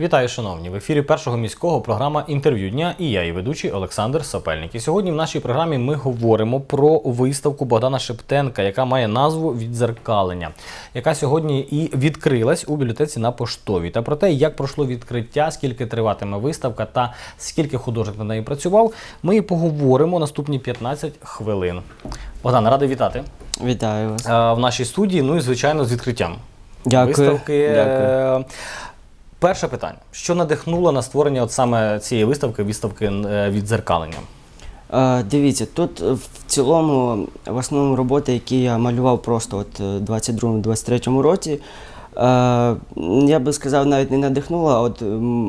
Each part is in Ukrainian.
Вітаю, шановні! В ефірі першого міського програма інтерв'ю дня і я, її ведучий Олександр Сапельник. І сьогодні в нашій програмі ми говоримо про виставку Богдана Шептенка, яка має назву Відзеркалення, яка сьогодні і відкрилась у бібліотеці на поштовій. Та про те, як пройшло відкриття, скільки триватиме виставка та скільки художник на неї працював, ми і поговоримо наступні 15 хвилин. Богдан, радий вітати Вітаю вас. е, в нашій студії. Ну і звичайно з відкриттям Дякую. виставки. Дякую. Е, Перше питання: що надихнуло на створення от саме цієї виставки, виставки від відзеркалення? Е, дивіться, тут е, в цілому в основному роботи, які я малював просто от е, 22-23 році. Е, я би сказав, навіть не надихнула, от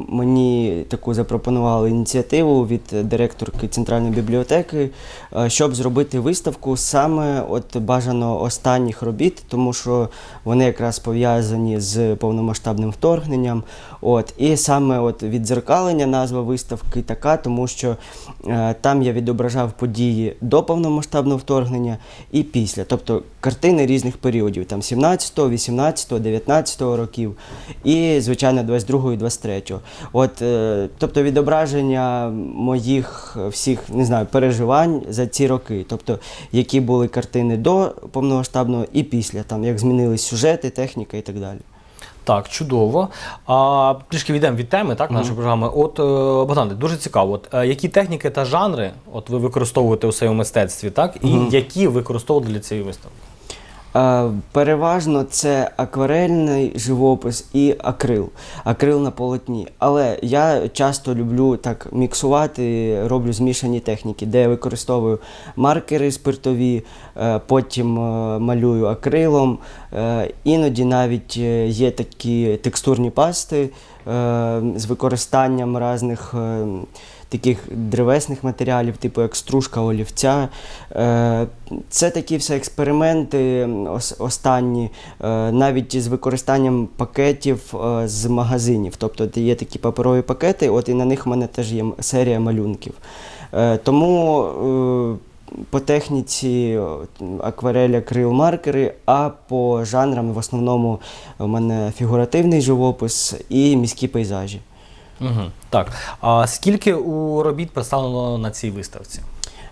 мені таку запропонували ініціативу від директорки центральної бібліотеки, е, щоб зробити виставку саме от бажано останніх робіт, тому що вони якраз пов'язані з повномасштабним вторгненням. От, і саме от віддзеркалення назва виставки така, тому що е, там я відображав події до повномасштабного вторгнення і після. Тобто картини різних періодів, там 17-го, 18-го, 19-го років і, звичайно, 22-го і 23-го. От, е, тобто відображення моїх всіх не знаю, переживань за ці роки. Тобто, які були картини до повномасштабного і після, там, як змінились сюжети, техніка і так далі. Так, чудово. А, трішки відійдемо від теми так, нашої програми. От, е, Богдан, дуже цікаво, от, е, які техніки та жанри от, ви використовуєте у своєму мистецтві, так? І які використовували для цієї виставки? Переважно це акварельний живопис і акрил. Акрил на полотні. Але я часто люблю так міксувати, роблю змішані техніки, де я використовую маркери спиртові, е, потім е, малюю акрилом. Е, Іноді навіть є такі текстурні пасти з використанням різних. Таких древесних матеріалів, типу як стружка олівця. Е, Це такі все експерименти ос- останні, е, навіть з використанням пакетів е, з магазинів. Тобто є такі паперові пакети, от і на них в мене теж є серія малюнків. Тому по техніці акварель, акрил, маркери, а по жанрам в основному у мене фігуративний живопис і міські пейзажі. Угу. Так. А скільки у робіт представлено на цій виставці?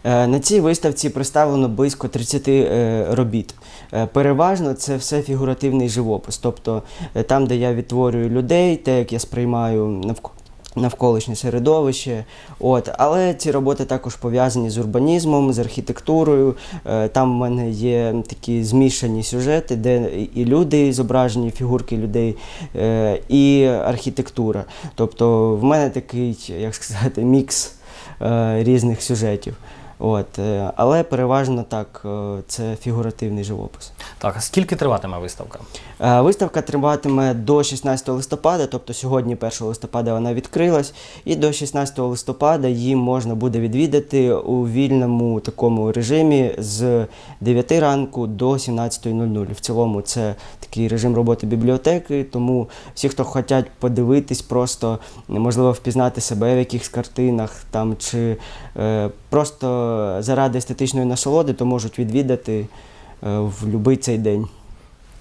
Е, На цій виставці представлено близько 30 е, робіт. Е, Переважно це все фігуративний живопис, тобто там, де я відтворюю людей, те, як я сприймаю навко- навколишнє середовище. От. Але ці роботи також пов'язані з урбанізмом, з архітектурою. Е, Там в мене є такі змішані сюжети, де і люди зображені, фігурки людей, е, і архітектура. Тобто в мене такий, як сказати, мікс е, різних сюжетів. От, е, але переважно так, е, це фігуративний живопис. Так, а скільки триватиме виставка? Е, Виставка триватиме до 16 листопада, тобто сьогодні, 1 листопада, вона відкрилась, і до 16 листопада її можна буде відвідати у вільному такому режимі з 9 ранку до 17.00. В цілому це такий режим роботи бібліотеки, тому всі, хто хочуть подивитись, просто можливо впізнати себе в якихось картинах там чи просто заради естетичної насолоди, то можуть відвідати е, в будь-який цей день.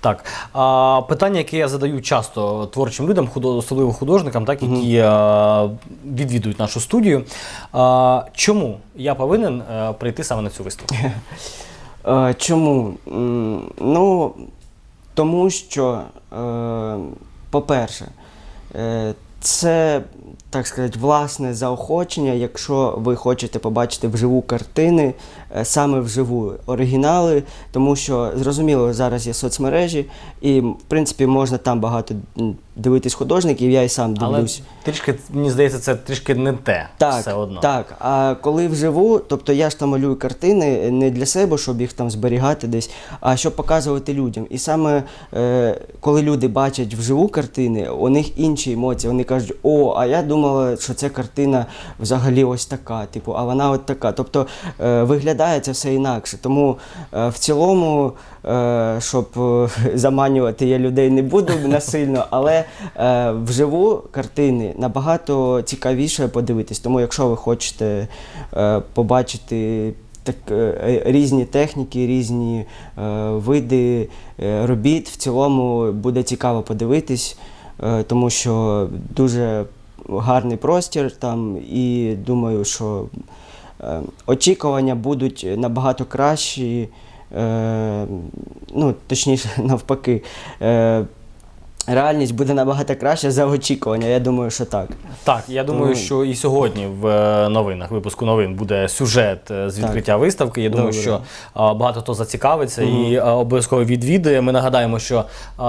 Так, а, питання, яке я задаю часто творчим людям, особливо художникам, так, які а, відвідують нашу студію. А, чому я повинен е, прийти саме на цю виставку? Е, Чому? Ну, тому що, е, по-перше, е, це, так сказати, власне заохочення, якщо ви хочете побачити вживу картини, саме вживу оригінали, тому що зрозуміло, зараз є соцмережі, і в принципі можна там багато дивитись художників, я і сам Але дивлюсь. трішки, мені здається, це трішки не те Так, все одно. так. А коли вживу, тобто я ж там малюю картини не для себе, щоб їх там зберігати десь, а щоб показувати людям. І саме е, коли люди бачать вживу картини, у них інші емоції. Вони кажуть, о, а я думала, що ця картина взагалі ось така, типу, а вона от така. Тобто е, виглядає це все інакше. Тому е, в цілому, е, щоб е, заманювати я людей не буду насильно, але вживу картини набагато цікавіше подивитись. Тому, якщо ви хочете побачити так, різні техніки, різні е, види е, робіт, в цілому буде цікаво подивитись. е, тому що дуже гарний простір там, і думаю, що очікування будуть набагато кращі, е, ну, точніше, навпаки. Е, реальність буде набагато краще за очікування. Я думаю, що так. Так, я думаю, Ну. що і сьогодні в е, новинах, випуску новин буде сюжет е, з відкриття виставки. Я думаю, Добре. що багато хто зацікавиться і обов'язково відвідує. Ми нагадаємо, що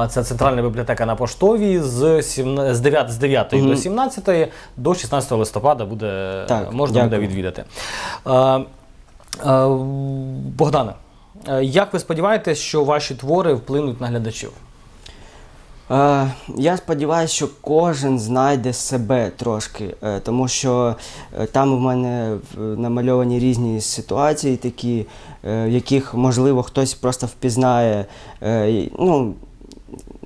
це центральна бібліотека на поштовій з, 17, з 9, з 9 до 17 до 16 листопада буде Так, можна буде дякую. відвідати. Богдане, е, як ви сподіваєтесь, що ваші твори вплинуть на глядачів? Е, я сподіваюся, що кожен знайде себе трошки, е, тому що е, там в мене намальовані різні ситуації, такі, е, в яких, можливо, хтось просто впізнає. е, ну,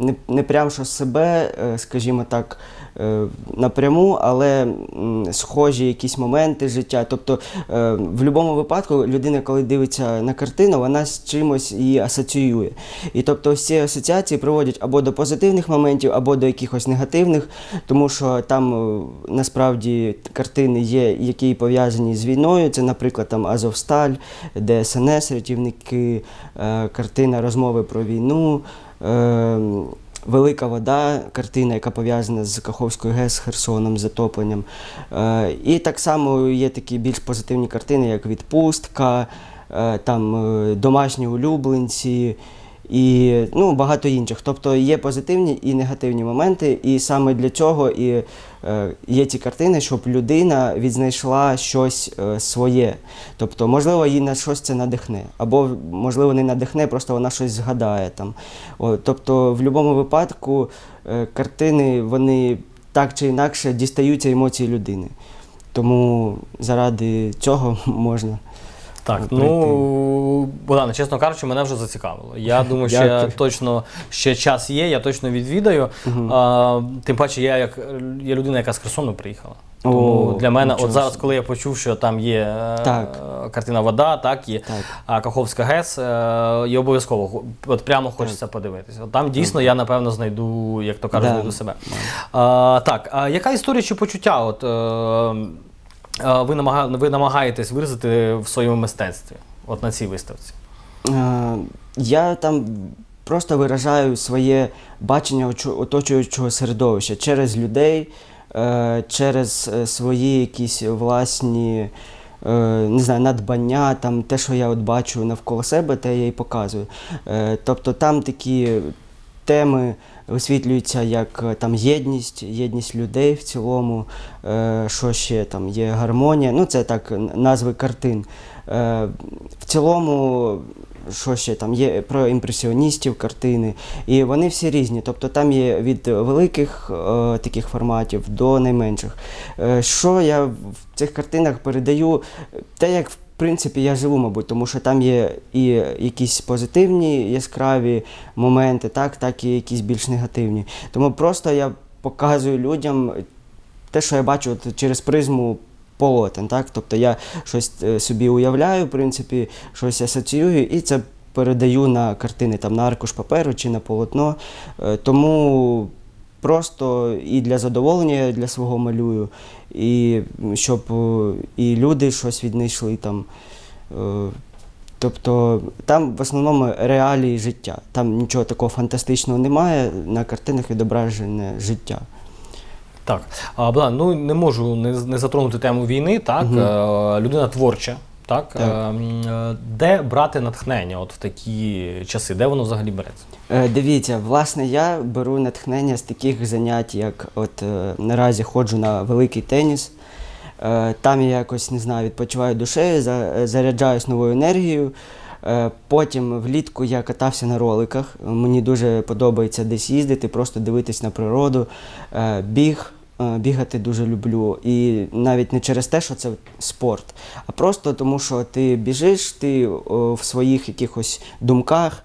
не, не прям що себе, е, скажімо так, е, напряму, але схожі якісь моменти життя. Тобто, е, в будь-якому випадку людина, коли дивиться на картину, вона з чимось її асоціює. І тобто ці асоціації приводять або до позитивних моментів, або до якихось негативних, тому що там насправді картини є, які пов'язані з війною. Це, наприклад, там Азовсталь, ДСНС, рятівники, картина розмови про війну. Е, Велика вода, картина, яка пов'язана з Каховською ГЕС, Херсоном, затопленням. Е, і так само є такі більш позитивні картини, як відпустка, е, там е, домашні улюбленці і ну, багато інших. Тобто є позитивні і негативні моменти, і саме для цього і е, є ці картини, щоб людина відзнайшла щось е, своє. Тобто, можливо, її на щось це надихне, або можливо не надихне, просто вона щось згадає там. О, тобто, в будь-якому випадку е, картини вони так чи інакше дістаються емоції людини. Тому заради цього можна. Так, прийти. ну Богдане, чесно кажучи, мене вже зацікавило. Я думаю, що я точно ще час є, я точно відвідаю. А, тим паче, я як є людина, яка з Херсону приїхала. Тому О, для мене, от зараз, коли я почув, що там є е, Так. картина Вода, так і Так. Каховська ГЕС, е, і обов'язково от прямо хочеться подивитися. От там дійсно я напевно знайду, як то кажуть, знайду себе. А, так, а яка історія чи почуття? От, е, ви, намага, ви намагаєтесь виразити в своєму мистецтві, от на цій виставці? Е, Я там просто виражаю своє бачення оточуючого середовища через людей, е, через е, свої якісь власні. е, Не знаю, надбання, там те, що я от бачу навколо себе, те я і показую. Е, Тобто там такі теми висвітлюються як е, там єдність, єдність людей в цілому, е, що ще там є гармонія. Ну, це так назви картин. Е, В цілому, що ще там є про імпресіоністів картини, і вони всі різні. Тобто там є від великих е, таких форматів до найменших. Е, що я в цих картинах передаю, те, як в принципі я живу, мабуть, тому що там є і якісь позитивні яскраві моменти, так, так і якісь більш негативні. Тому просто я показую людям те, що я бачу от через призму полотен. Так? Тобто я щось е, собі уявляю, в принципі, щось асоціюю і це передаю на картини, там, на аркуш паперу чи на полотно. Е, Тому просто і для задоволення я для свого малюю, і щоб е, і люди щось віднайшли там. Е, Тобто там в основному реалії життя. Там нічого такого фантастичного немає, на картинах відображене життя. Так, а, Богдан, ну не можу не, не затронути тему війни. Так, е, людина творча. Так, Так. Е, м, е, де брати натхнення от в такі часи? Де воно взагалі береться? Е, Дивіться, власне, я беру натхнення з таких занять, як от е, наразі ходжу на великий теніс. Там я якось не знаю, відпочиваю душею, заряджаюсь новою енергією. Потім влітку я катався на роликах. Мені дуже подобається десь їздити, просто дивитись на природу. Біг. Е, Бігати дуже люблю. І навіть не через те, що це спорт, а просто тому, що ти біжиш, ти в своїх якихось думках,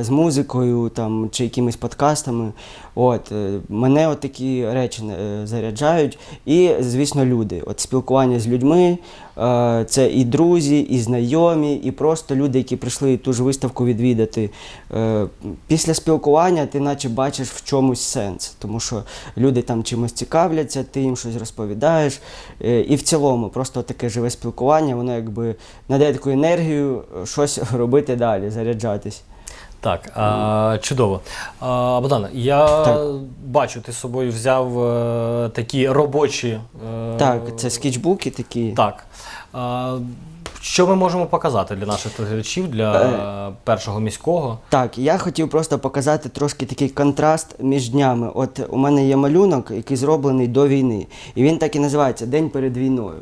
з музикою там, чи якимись подкастами. От, е, мене от такі речі е, заряджають. І, звісно, люди. От спілкування з людьми, е, це і друзі, і знайомі, і просто люди, які прийшли ту ж виставку відвідати. Е, Після спілкування ти наче бачиш в чомусь сенс, тому що люди там чимось цікавляться, ти їм щось розповідаєш. Е, І в цілому, просто таке живе спілкування, воно якби надає таку енергію е, щось робити далі, заряджатись. Так, а, чудово. А, Богдан, я Так. бачу, ти з собою взяв е, такі робочі. е, Так, це скетчбуки такі. Так. А, що ми можемо показати для наших глядачів, для Е. першого міського? Так, я хотів просто показати трошки такий контраст між днями. От у мене є малюнок, який зроблений до війни, і він так і називається День перед війною.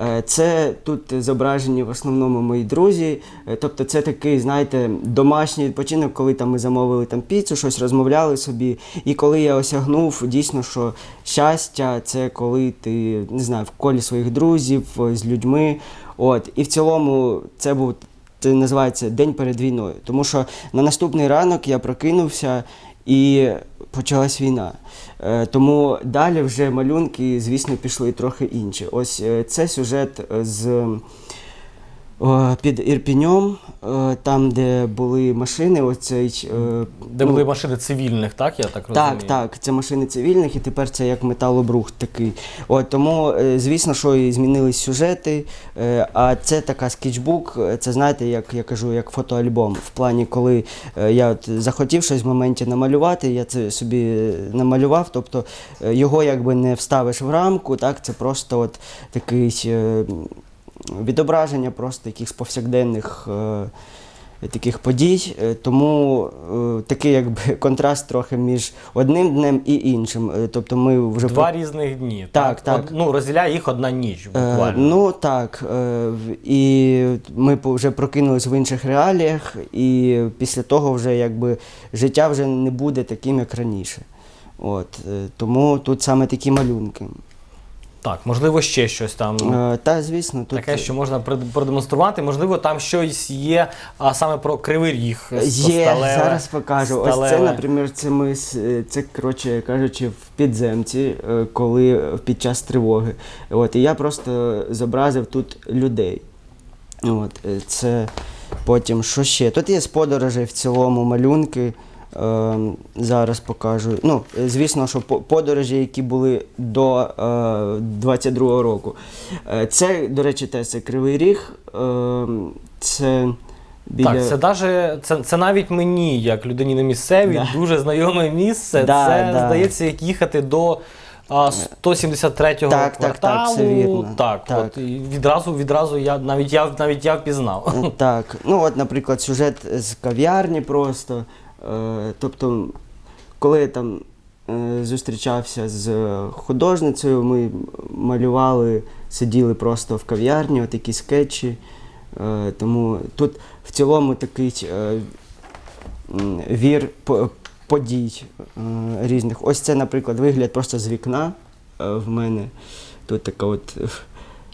Е, Це тут зображені в основному мої друзі. Е, Тобто це такий, знаєте, домашній відпочинок, коли там ми замовили там піцу, щось розмовляли собі. І коли я осягнув дійсно, що щастя це коли ти не знаю, в колі своїх друзів, е, з людьми. От. І в цілому це був це називається День перед війною. Тому що на наступний ранок я прокинувся і почалась війна. Е, Тому далі вже малюнки, звісно, пішли трохи інші. Ось е, це сюжет з під Ірпіньом, е, там, де були машини, оцей. е, Де ну, були машини цивільних, так? Я так розумію? так, так, це машини цивільних, і тепер це як металобрухт такий. От, тому, е, звісно, що і змінились сюжети. е, А це така скетчбук, е, це знаєте, як я кажу, як фотоальбом. В плані, коли е, я от захотів щось в моменті намалювати, я це собі намалював. Тобто е, його якби не вставиш в рамку, так, це просто от такий е, відображення просто якихось повсякденних. е, Таких подій, Е, тому е, такий якби контраст трохи між одним днем і іншим. Е, Тобто ми вже Два різних дні. Так, так. Од- ну, розділяє їх одна ніч, Е, буквально. ну так, е, і ми вже прокинулись в інших реаліях, і після того вже якби життя вже не буде таким, як раніше. От, е, тому тут саме такі малюнки. Так, можливо, ще щось там. Е, Та, звісно, тут Таке, що можна пред- продемонструвати, можливо, там щось є, а саме про кривий ріг. Є, сталеве, зараз покажу. Ось це, сталеве. наприклад, це ми з- е, це, коротше кажучи, в підземці, е, коли е, під час тривоги. От, і я просто зобразив тут людей. От, е, це потім що ще? Тут є з подорожей в цілому малюнки. Е, зараз покажу. Ну, е, звісно, що по- подорожі, які були до е, 22-го року. Е, це, до речі, теж це Кривий Ріг. Е, це біля... Так, це, даже, це, це навіть мені, як людині не місцевій, Да. дуже знайоме місце. Да, це да. здається, як їхати до а, 173-го Так, так, кварталу. так, все вірно. Так, Так. От, відразу, відразу я навіть я навіть я впізнав. Е, Так, ну от, наприклад, сюжет з кав'ярні просто. Е, тобто, коли я там е, зустрічався з художницею, ми малювали, сиділи просто в кав'ярні, отакі скетчі. Е, тому тут в цілому такий вір подій різних. Ось це, наприклад, вигляд просто з вікна в мене. Тут така от.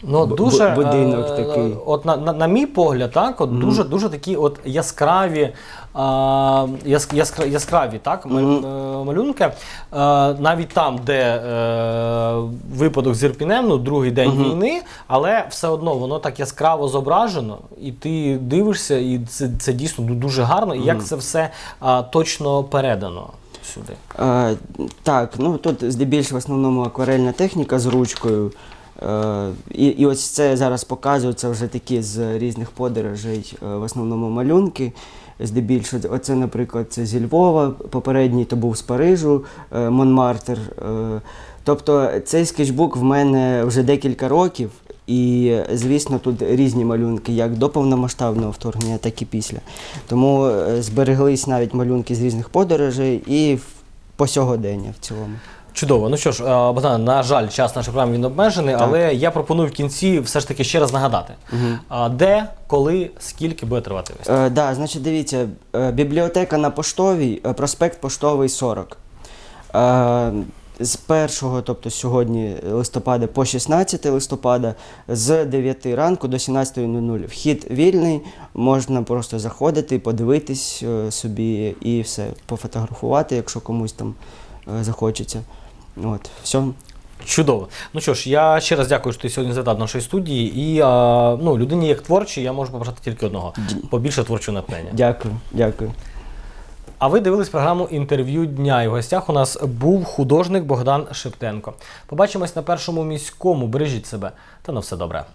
Ну, дуже, бу- будинок е, такий. От на, на, на мій погляд, так, от дуже, дуже такі от яскраві, а, яс, яскра, яскраві так, е, малюнки. Е, навіть там, де е, випадок з Ірпінем, ну, другий день Мгм. війни, але все одно воно так яскраво зображено, і ти дивишся, і це, це дійсно дуже гарно, і як це все а, точно передано сюди. Е, так, ну тут здебільшого в основному акварельна техніка з ручкою. Е, і, і ось це зараз показую, це вже такі з різних подорожей, е, в основному малюнки. Здебільшого, оце, наприклад, це зі Львова, попередній то був з Парижу, е, Монмартр. Е, тобто цей скетчбук в мене вже декілька років, і, звісно, тут різні малюнки, як до повномасштабного вторгнення, так і після. Тому збереглись навіть малюнки з різних подорожей і по сьогодення в цілому. Чудово. Ну що ж, е, Богдан, на жаль, час нашої програми він обмежений, Так. але я пропоную в кінці все ж таки ще раз нагадати, а, де, коли, скільки буде тривати виставка. Е, да, значить, дивіться, е, бібліотека на поштовій, е, проспект Поштовий 40. Е, з 1, тобто сьогодні листопада по 16 листопада з 9 ранку до 17.00. Вхід вільний, можна просто заходити, подивитись собі і все, пофотографувати, якщо комусь там захочеться. От, все. Чудово. Ну що ж, я ще раз дякую, що ти сьогодні до нашої студії. І а, ну, людині як творчій, я можу побажати тільки одного: побільше творчого натхнення. Дякую, дякую. А ви дивились програму інтерв'ю дня. І в гостях у нас був художник Богдан Шептенко. Побачимось на першому міському. Бережіть себе та на все добре.